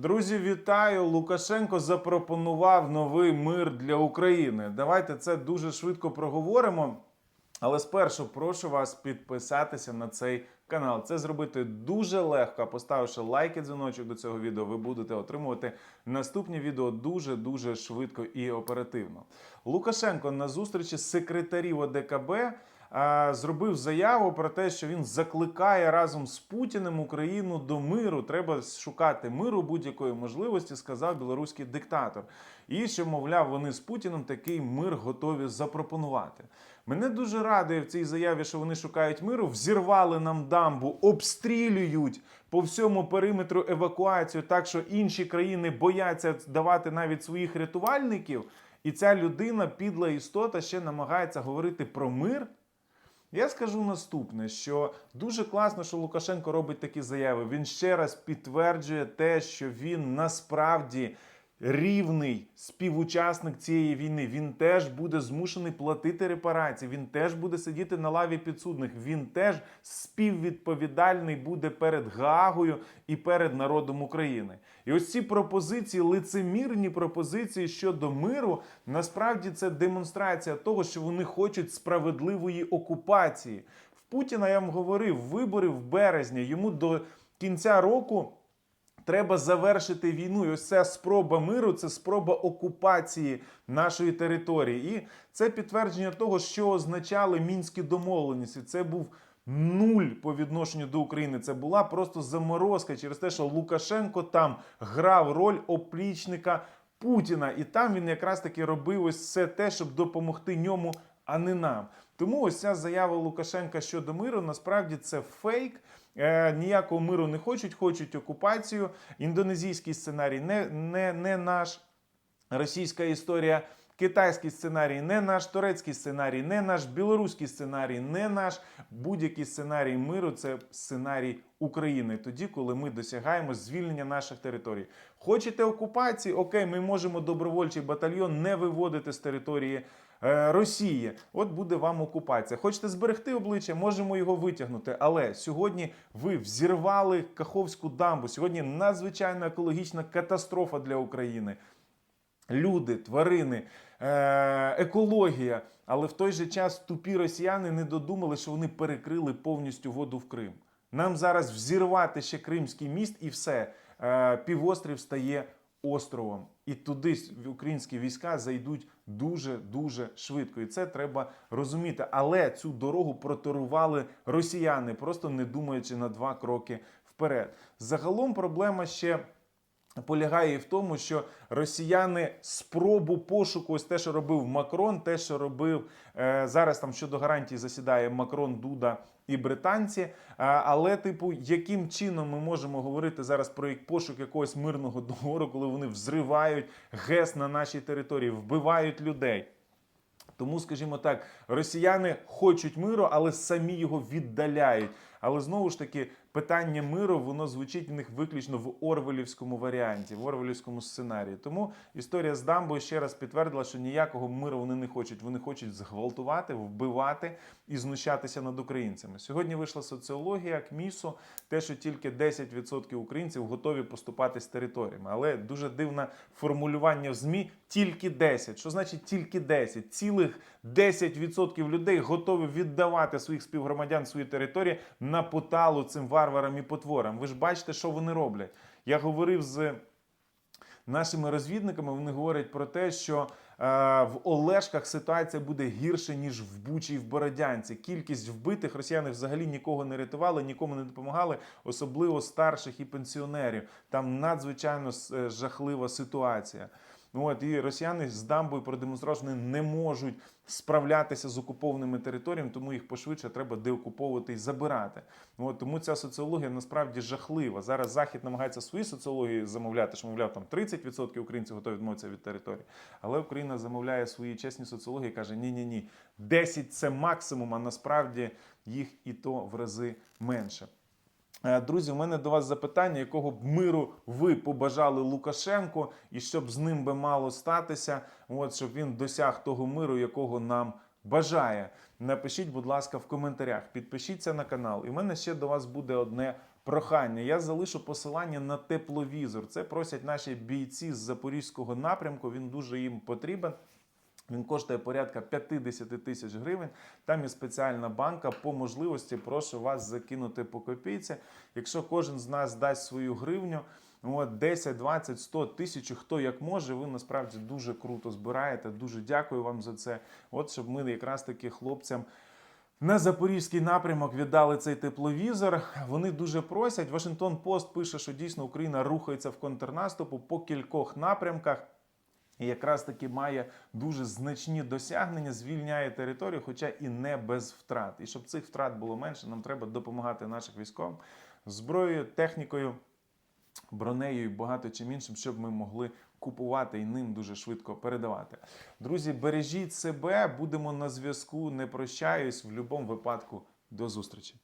Друзі, вітаю! Лукашенко запропонував новий мир для України. Давайте це дуже швидко проговоримо. Але спершу прошу вас підписатися на цей канал. Це зробити дуже легко. Поставивши лайк і дзвіночок до цього відео, ви будете отримувати наступні відео дуже дуже швидко і оперативно. Лукашенко на зустрічі секретарів ОДКБ зробив заяву про те, що він закликає разом з Путіним Україну до миру. Треба шукати миру будь-якої можливості, сказав білоруський диктатор. І що, мовляв, вони з Путіним такий мир готові запропонувати. Мене дуже радує в цій заяві, що вони шукають миру, взірвали нам дамбу, обстрілюють по всьому периметру евакуацію, так що інші країни бояться давати навіть своїх рятувальників. І ця людина, підла істота, ще намагається говорити про мир. Я скажу наступне: що дуже класно, що Лукашенко робить такі заяви. Він ще раз підтверджує те, що він насправді рівний співучасник цієї війни. Він теж буде змушений платити репарації. Він теж буде сидіти на лаві підсудних. Він теж співвідповідальний буде перед Гаагою і перед народом України. І ось ці пропозиції, лицемірні пропозиції щодо миру, насправді це демонстрація того, що вони хочуть справедливої окупації. В Путіна я вам говорив, вибори в березні йому до кінця року. Треба завершити війну. І ось ця спроба миру це спроба окупації нашої території. І це підтвердження того, що означали мінські домовленості. Це був нуль по відношенню до України. Це була просто заморозка через те, що Лукашенко там грав роль оплічника Путіна. І там він якраз таки робив ось все те, щоб допомогти ньому, а не нам. Тому ось ця заява Лукашенка щодо миру насправді це фейк. Е, ніякого миру не хочуть, хочуть окупацію. Індонезійський сценарій не, не, не наш. Російська історія, китайський сценарій, не наш турецький сценарій, не наш білоруський сценарій, не наш будь-який сценарій миру це сценарій України. Тоді, коли ми досягаємо звільнення наших територій. Хочете окупації? Окей, ми можемо добровольчий батальйон не виводити з території. Е, Росії, от буде вам окупація. Хочете зберегти обличчя, можемо його витягнути. Але сьогодні ви взірвали Каховську дамбу. Сьогодні надзвичайна екологічна катастрофа для України люди, тварини, е- екологія. Але в той же час тупі росіяни не додумали, що вони перекрили повністю воду в Крим. Нам зараз взірвати ще Кримський міст і все. Е- півострів стає островом. І туди українські війська зайдуть дуже дуже швидко. І це треба розуміти. Але цю дорогу проторували росіяни, просто не думаючи на два кроки вперед. Загалом проблема ще полягає в тому, що росіяни спробу пошуку, ось те, що робив Макрон, те, що робив е, зараз там щодо гарантій засідає Макрон, Дуда і британці. Е, але, типу, яким чином ми можемо говорити зараз про пошук якогось мирного договору, коли вони взривають ГЕС на нашій території, вбивають людей. Тому, скажімо так, росіяни хочуть миру, але самі його віддаляють. Але знову ж таки, питання миру воно звучить в них виключно в Орвелівському варіанті, в Орвелівському сценарії. Тому історія з Дамбою ще раз підтвердила, що ніякого миру вони не хочуть. Вони хочуть зґвалтувати, вбивати і знущатися над українцями. Сьогодні вийшла соціологія КМІСу, те, що тільки 10% українців готові поступати з територіями. Але дуже дивне формулювання в ЗМІ тільки 10. Що значить тільки 10? Цілих 10% людей готові віддавати своїх співгромадян свої території на поталу цим варварам і потворам. Ви ж бачите, що вони роблять. Я говорив з нашими розвідниками. Вони говорять про те, що е, в Олешках ситуація буде гірше ніж в Бучі і в Бородянці. Кількість вбитих росіяни взагалі нікого не рятували, нікому не допомагали, особливо старших і пенсіонерів. Там надзвичайно е, жахлива ситуація. Ну от і росіяни з дамбою продемонстрували, що не можуть справлятися з окупованими територіями, тому їх пошвидше треба деокуповувати і забирати. Ну от тому ця соціологія насправді жахлива. Зараз захід намагається свої соціології замовляти, що мовляв там 30% українців готові відмовитися від території. Але Україна замовляє свої чесні соціології, і каже: ні, ні, ні, 10 це максимум, а насправді їх і то в рази менше. Е, Друзі, у мене до вас запитання, якого б миру ви побажали Лукашенку, і щоб з ним би мало статися, от щоб він досяг того миру, якого нам бажає. Напишіть, будь ласка, в коментарях, підпишіться на канал. І в мене ще до вас буде одне Прохання, я залишу посилання на тепловізор. Це просять наші бійці з запорізького напрямку. Він дуже їм потрібен. Він коштує порядка 50 тисяч гривень. Там є спеціальна банка. По можливості прошу вас закинути по копійці. Якщо кожен з нас дасть свою гривню, от 10, 20, 100 тисяч, хто як може, ви насправді дуже круто збираєте. Дуже дякую вам за це. От щоб ми якраз таки хлопцям. На запорізький напрямок віддали цей тепловізор. Вони дуже просять. Вашингтон Пост пише, що дійсно Україна рухається в контрнаступу по кількох напрямках. І якраз таки має дуже значні досягнення, звільняє територію, хоча і не без втрат. І щоб цих втрат було менше, нам треба допомагати наших військовим зброєю, технікою, бронею і багато чим іншим, щоб ми могли купувати і ним дуже швидко передавати. Друзі, бережіть себе, будемо на зв'язку. Не прощаюсь в будь-якому випадку. До зустрічі.